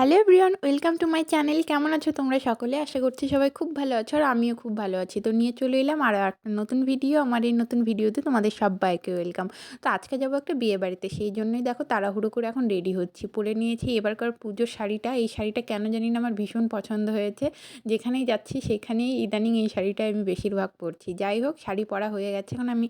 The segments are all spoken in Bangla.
Hello everyone, welcome to my channel. কেমন আছো তোমরা সকলে? আশা করছি সবাই খুব ভালো আছো আর আমিও খুব ভালো আছি। তো নিয়ে চলে এলাম আর একটা নতুন ভিডিও আমার এই নতুন ভিডিওতে তোমাদের সবাইকে ওয়েলকাম তো আজকে যাব একটা বিয়ে বাড়িতে। সেই জন্যই দেখো তাড়াহুড়ো করে এখন রেডি হচ্ছি। পরে নিয়েছি এবারকার পুজোর শাড়িটা। এই শাড়িটা কেন জানি না আমার ভীষণ পছন্দ হয়েছে। যেখানেই যাচ্ছি সেখানেই ইদানিং এই শাড়িটা আমি বেশিরভাগ পরছি। যাই হোক, শাড়ি পরা হয়ে গেছে। এখন আমি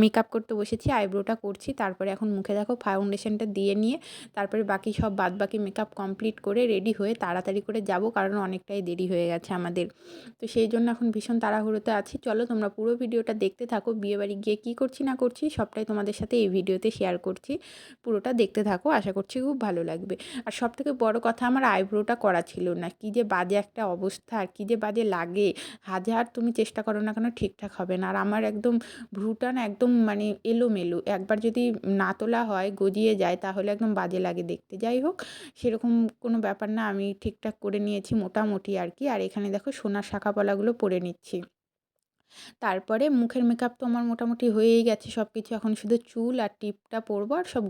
মেকআপ করতে বসেছি আইব্রোটা করছি। তারপরে এখন মুখে দেখো ফাউন্ডেশনটা দিয়ে নিয়ে, তারপরে বাকি সব বাদ বাকি মেকআপ কমপ্লিট করে রেডি হয়ে তাড়াতাড়ি করে যাব, কারণ অনেকটাই দেরি হয়ে গেছে আমাদের। তো সেই জন্য এখন ভীষণ তাড়াহুড়োতে আছি। চলো তোমরা পুরো ভিডিওটা দেখতে থাকো বিয়েবাড়ি গিয়ে কী করছি না করছি, সবটাই তোমাদের সাথে এই ভিডিওতে শেয়ার করছি। পুরোটা দেখতে থাকো, আশা করছি খুব ভালো লাগবে। আর সব থেকে বড় কথা, আমার আইব্রোটা করা ছিল না। কী যে বাজে একটা অবস্থা, আর কী যে বাজে লাগে। হাজার তুমি চেষ্টা করো না কেন, ঠিকঠাক হবে না। আর আমার একদম ভ্রুটা না একদম মানে এলোমেলো। একবার যদি না তোলা হয়, গজিয়ে যায়, তাহলে একদম বাজে লাগে দেখতে। যাই হোক, সেরকম কোনো ব্যাপার না, আমি ঠিকঠাক করে নিয়েছি মোটামুটি আর কি। আর এখানে দেখো সোনার শাঁখাপলাগুলো পরে নিচ্ছি। তারপরে মুখের মেকআপ তো আমার মোটামুটি হয়েই গেছে সব কিছু এখন শুধু চুল আর টিপটা পরবো আর সব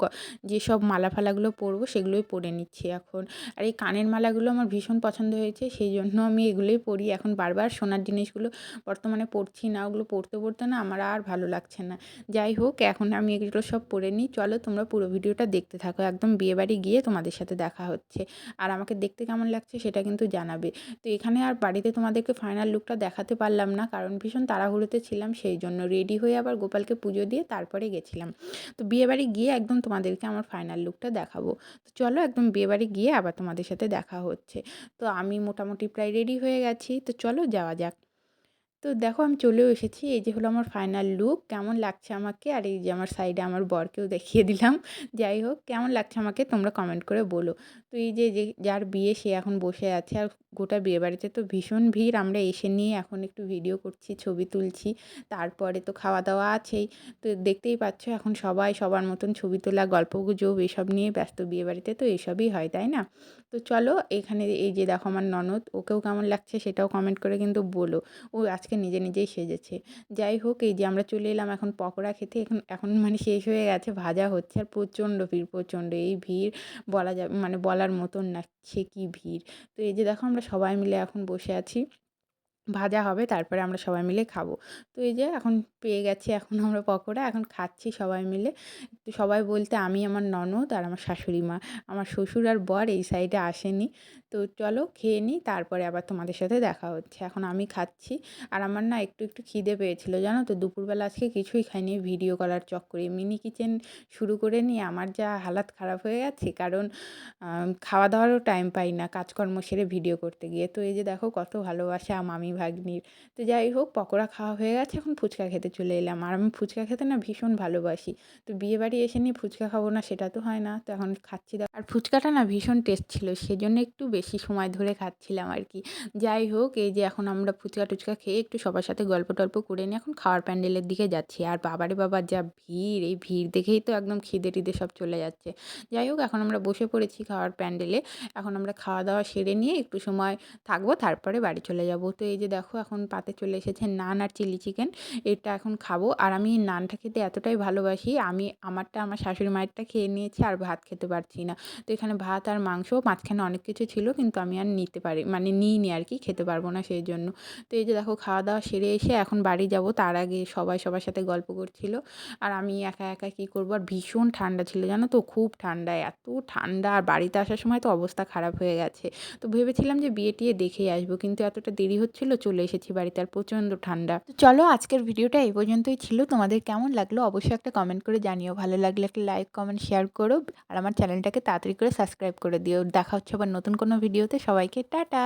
যেসব মালা ফালাগুলো পরবো সেগুলোই পরে নিচ্ছি এখন। আর এই কানের মালাগুলো আমার ভীষণ পছন্দ হয়েছে, সেই জন্য আমি এগুলোই পরি। এখন বারবার সোনার জিনিসগুলো বর্তমানে পরছি না, ওগুলো পরতে পরতে না আমার আর ভালো লাগছে না। যাই হোক, এখন আমি এগুলো সব পরে নিই। চলো তোমরা পুরো ভিডিওটা দেখতে থাকো, একদম বিয়েবাড়ি গিয়ে তোমাদের সাথে দেখা হচ্ছে। আর আমাকে দেখতে কেমন লাগছে সেটা কিন্তু জানাবে। তো এখানে আর বাড়িতে তোমাদেরকে ফাইনাল লুকটা দেখাতে পারলাম না, কারণ ভীষণ তাড়াহুড়োতে ছিলাম, সেই জন্য রেডি হয়ে আবার গোপালকে পুজো দিয়ে তারপরে গেছিলাম। তো বিয়েবাড়ি গিয়ে একদম তোমাদেরকে আমার ফাইনাল লুকটা দেখাবো। তো চলো একদম বিয়েবাড়ি গিয়ে আবার তোমাদের সাথে দেখা হচ্ছে। তো আমি মোটামুটি প্রায় রেডি হয়ে গেছি। তো চলো যাওয়া যাক। তো দেখো আমি চলেও এসেছি। এই যে হলো আমার ফাইনাল লুক কেমন লাগছে আমাকে? আর এই যে আমার সাইডে আমার বরকেও দেখিয়ে দিলাম। যাই হোক, কেমন লাগছে আমাকে তোমরা কমেন্ট করে বলো। তো এই যে যে যার বিয়ে সে এখন বসে আছে আর গোটা বিয়ে বাড়িতে তো ভীষণ ভিড়। আমরা এসে নিয়ে এখন একটু ভিডিও করছি, ছবি তুলছি। তারপরে তো খাওয়া দাওয়া আছেই। তো দেখতেই পাচ্ছ এখন সবাই সবার মতন ছবি তোলা গল্পগুজব এসব নিয়ে ব্যস্ত বিয়ে বাড়িতে তো এসবই হয়, তাই না? তো চলো এখানে এই যে দেখো আমার ননদ, ওকেও কেমন লাগছে সেটাও কমেন্ট করে কিন্তু বলো। ও আজকে নিজে নিজেই সেজেছে। যাই হোক, এই যে আমরা চলে এলাম এখন পকোড়া খেতে, এখন এখন মানে শেষ হয়ে গেছে, ভাজা হচ্ছে আর প্রচণ্ড ভিড়, প্রচণ্ড। এই ভিড় বলা যাবে মানে বলার মতন না, সে কী ভিড়? তো এই যে দেখো, আমরা সবাই মিলে এখন বসে আছি। ভাজা হবে, তারপরে আমরা সবাই মিলে খাব। তো এই যে এখন পেয়ে গেছি, এখন আমরা পকোড়া, এখন খাচ্ছি সবাই মিলে। তো সবাই বলতে আমি, আমার ননদ আর আমার শাশুড়ি মা। আমার শ্বশুর আর বর এই সাইডে আসেনি। তো চলো খেয়ে নিই, তারপরে আবার তোমাদের সাথে দেখা হচ্ছে। এখন আমি খাচ্ছি। আর আমার না একটু একটু খিদে পেয়েছিল, জানো তো? দুপুরবেলা আজকে কিছুই খাইনি ভিডিও করার চক্করে। মিনি কিচেন শুরু করে নিয়ে আমার যা হালাত খারাপ হয়ে গেছে, কারণ খাওয়া দাওয়ারও টাইম পাই না কাজকর্ম সেরে ভিডিও করতে গিয়ে। তো এই যে দেখো কত ভালোবাসা, মামি ভাগ্নির তো যাই হোক, পকোড়া খাওয়া হয়ে গেছে, এখন ফুচকা খেতে চলে এলাম। আর আমি ফুচকা খেতে না ভীষণ ভালোবাসি। তো বিয়ে বাড়ি এসে নিয়ে ফুচকা খাব না, সেটা তো হয় না। তো এখন খাচ্ছি আর ফুচকাটা না ভীষণ টেস্ট ছিল, সেজন্য একটু বেশি সময় ধরে খাচ্ছিলাম আর কি। যাই হোক, এই যে এখন আমরা ফুচকা টুচকা খেয়ে একটু সবার সাথে গল্প টল্প করে নিয়ে এখন খাওয়ার প্যান্ডেলের দিকে যাচ্ছি। আর বাবারে বাবা, যা ভিড়! এই ভিড় দেখেই তো একদম খিদে টিদে সব চলে যাচ্ছে। যাই হোক, এখন আমরা বসে পড়েছি খাওয়ার প্যান্ডেলে। এখন আমরা খাওয়া দাওয়া সেরে নিয়ে একটু সময় থাকব, তারপরে বাড়ি চলে যাব। তো এই যে দেখো এখন পাতে চলে এসেছে নান আর চিলি চিকেন। এটা এখন খাব। আর আমি নানটা খেতে এতটাই ভালোবাসি, আমি আমারটা আমার শাশুড়ি মায়েরটা খেয়ে নিয়েছি আর ভাত খেতে পারছি না। তো এখানে ভাত আর মাংস মাঝখানে অনেক কিছু ছিল, কিন্তু আমি আর নিতে পারি মানে নিইনি আর কি, খেতে পারব না সেই জন্য। তো এই যে দেখো খাওয়া দাওয়া সেরে এসে এখন বাড়ি যাব, তার আগে সবাই সবার সাথে গল্প করছিল। আর আমি একা একা কী করব? আর ভীষণ ঠান্ডা ছিল, জানো তো? খুব ঠান্ডা, এত ঠান্ডা। আর বাড়িতে আসার সময় তো অবস্থা খারাপ হয়ে গেছে। তো ভেবেছিলাম যে বিয়ে টিয়ে দেখেই আসব, কিন্তু এতটা দেরি হচ্ছিল চলে এসেছি বাড়িতে আর প্রচণ্ড ঠান্ডা। তো চলো আজকের ভিডিওটা এই পর্যন্তই ছিল। তোমাদের কেমন লাগল অবশ্যই একটা কমেন্ট করে জানিও। ভালো লাগলে একটা লাইক কমেন্ট শেয়ার করো। আর আমার চ্যানেলটাকে তাড়াতাড়ি করে সাবস্ক্রাইব করে দিও। দেখা হচ্ছে আবার নতুন কোনো ভিডিওতে সবাইকে টাটা!